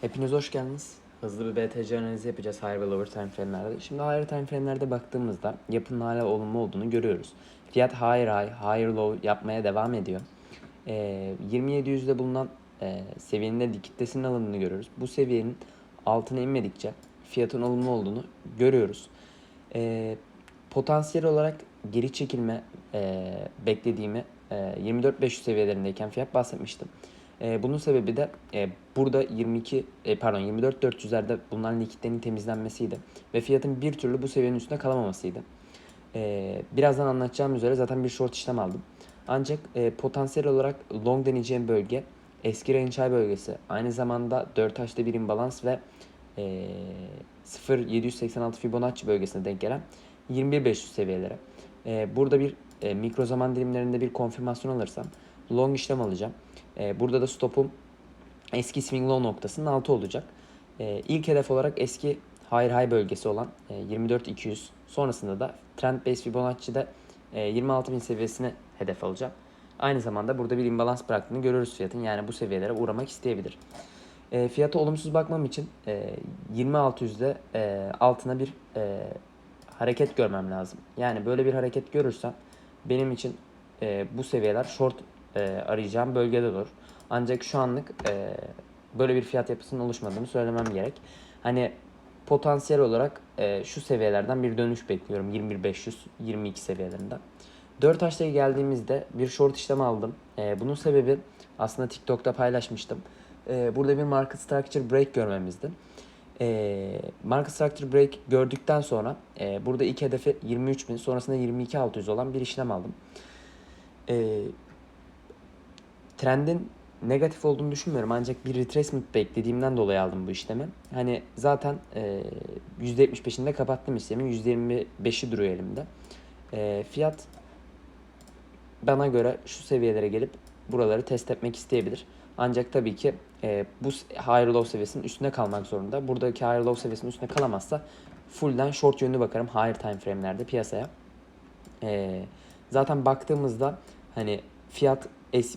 Hepiniz hoş geldiniz. Hızlı bir BTC analizi yapacağız higher ve lower time frame'lerde. Şimdi higher time frame'lerde baktığımızda yapının hala olumlu olduğunu görüyoruz. Fiyat higher high, higher low yapmaya devam ediyor. Ee, 2700'de bulunan e, seviyenin de kitlesinin alındığını görüyoruz. Bu seviyenin altına inmedikçe fiyatın olumlu olduğunu görüyoruz. Ee, potansiyel olarak geri çekilme e, beklediğimi e, 24500 seviyelerindeyken fiyat bahsetmiştim. E, bunun sebebi de e, burada 22 e, pardon 24400'lerde bulunan likitlerin temizlenmesiydi ve fiyatın bir türlü bu seviyenin üstünde kalamamasıydı. Birazdan anlatacağım üzere zaten bir short işlem aldım. Ancak potansiyel olarak long deneyeceğim bölge eski range high bölgesi. Aynı zamanda 4 taşta bir imbalans ve e, 0.786 Fibonacci bölgesine denk gelen 21500 seviyelere. Burada bir mikro zaman dilimlerinde bir konfirmasyon alırsam long işlem alacağım. E, burada da stopum eski swing low noktasının altı olacak. E, ilk hedef olarak eski higher high bölgesi olan e, 24.200 sonrasında da trend base Fibonacci'de e, 26.000 seviyesini hedef alacağım. Aynı zamanda burada bir imbalans bıraktığını görürüz fiyatın. Yani bu seviyelere uğramak isteyebilir. E, fiyata olumsuz bakmam için e, 2600'de e, altına bir e, hareket görmem lazım. Yani böyle bir hareket görürsem benim için e, bu seviyeler short e, arayacağım bölgede olur. Ancak şu anlık e, böyle bir fiyat yapısının oluşmadığını söylemem gerek. Hani potansiyel olarak e, şu seviyelerden bir dönüş bekliyorum. 21.500-22 seviyelerinden. 4 taştaya geldiğimizde bir short işlem aldım. E, bunun sebebi aslında TikTok'ta paylaşmıştım. E, burada bir market structure break görmemizdi. E, market structure break gördükten sonra e, burada ilk hedefi 23.000 sonrasında 22.600 olan bir işlem aldım. E, trendin negatif olduğunu düşünmüyorum ancak bir retracement beklediğimden dolayı aldım bu işlemi. Hani zaten e, %75'inde kapattım işlemin %25'i duruyor elimde. E, fiyat bana göre şu seviyelere gelip buraları test etmek isteyebilir. Ancak tabii ki e, bu higher low seviyesinin üstünde kalmak zorunda. Buradaki higher low seviyesinin üstünde kalamazsa fullden short yönlü bakarım higher time frame'lerde piyasaya. E, zaten baktığımızda hani fiyat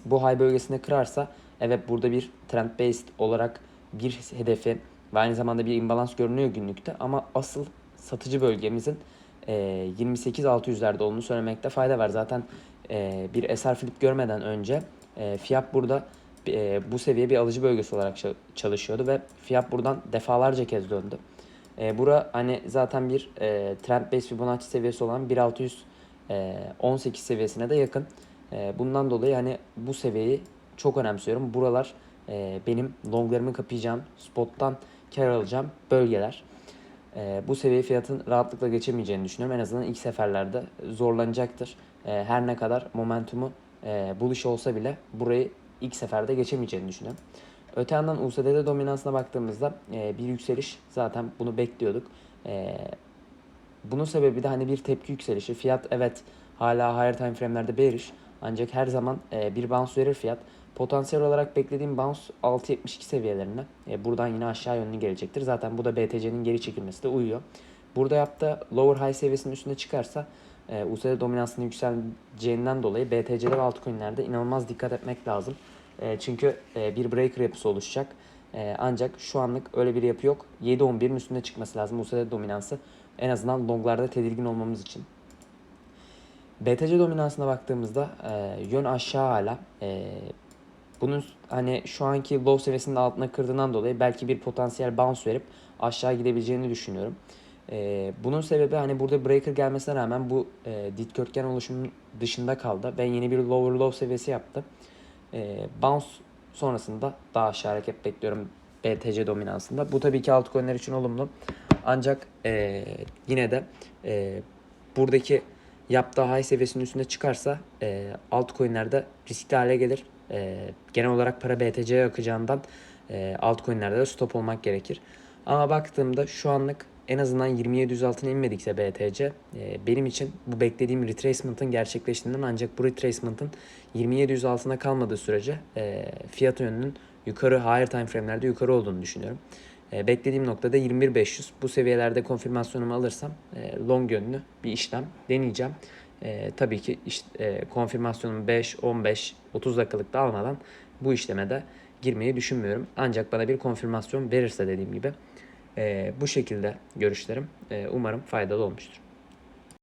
bu high bölgesinde kırarsa evet burada bir trend based olarak bir hedefi ve aynı zamanda bir imbalans görünüyor günlükte ama asıl satıcı bölgemizin e, 28-600'lerde olduğunu söylemekte fayda var. Zaten e, bir SR flip görmeden önce e, fiyat burada e, bu seviye bir alıcı bölgesi olarak ça- çalışıyordu ve fiyat buradan defalarca kez döndü. E, bura hani zaten bir e, trend base Fibonacci seviyesi olan 1618 seviyesine de yakın. E, bundan dolayı hani bu seviyeyi çok önemsiyorum. Buralar e, benim longlarımı kapayacağım, spottan kar alacağım bölgeler. E, bu seviye fiyatın rahatlıkla geçemeyeceğini düşünüyorum. En azından ilk seferlerde zorlanacaktır. E, her ne kadar momentumu e, bullish olsa bile burayı ilk seferde geçemeyeceğini düşünüyorum. Öte yandan USDT dominansına baktığımızda e, bir yükseliş zaten bunu bekliyorduk. E, bunun sebebi de hani bir tepki yükselişi. Fiyat evet hala higher time frame'lerde bearish ancak her zaman e, bir bounce verir fiyat. Potansiyel olarak beklediğim bounce 6.72 seviyelerine. E, buradan yine aşağı yönlü gelecektir. Zaten bu da BTC'nin geri çekilmesi de uyuyor. Burada yaptığı lower high seviyesinin üstüne çıkarsa e, USD dominansının yükseleceğinden dolayı BTC'de ve altcoin'lerde inanılmaz dikkat etmek lazım. E, çünkü e, bir breaker yapısı oluşacak. E, ancak şu anlık öyle bir yapı yok. 7-11'in üstünde çıkması lazım USD dominansı. En azından longlarda tedirgin olmamız için. BTC dominansına baktığımızda e, yön aşağı hala. E, bunun hani şu anki low seviyesinin altına kırdığından dolayı belki bir potansiyel bounce verip aşağı gidebileceğini düşünüyorum. E, bunun sebebi hani burada breaker gelmesine rağmen bu e, dikdörtgen oluşumun dışında kaldı. Ben yeni bir lower low seviyesi yaptı. E, bounce sonrasında daha aşağı hareket bekliyorum BTC dominansında. Bu tabii ki altcoin'ler için olumlu. Ancak e, yine de e, buradaki yaptığı high seviyesinin üstünde çıkarsa e, altcoin'lerde riskli hale gelir. E, genel olarak para BTC'ye akacağından e, altcoin'lerde de stop olmak gerekir. Ama baktığımda şu anlık en azından 2700 altına inmedikse BTC e, benim için bu beklediğim retracement'ın gerçekleştiğinden ancak bu retracement'ın 2700 altına kalmadığı sürece e, fiyat yönünün yukarı higher time frame'lerde yukarı olduğunu düşünüyorum. E, beklediğim noktada 21500. Bu seviyelerde konfirmasyonumu alırsam e, long yönlü bir işlem deneyeceğim. E, tabii ki işte, e, konfirmasyonumu 5, 15, 30 dakikalık da almadan bu işleme de girmeyi düşünmüyorum. Ancak bana bir konfirmasyon verirse dediğim gibi e, bu şekilde görüşlerim. E, umarım faydalı olmuştur.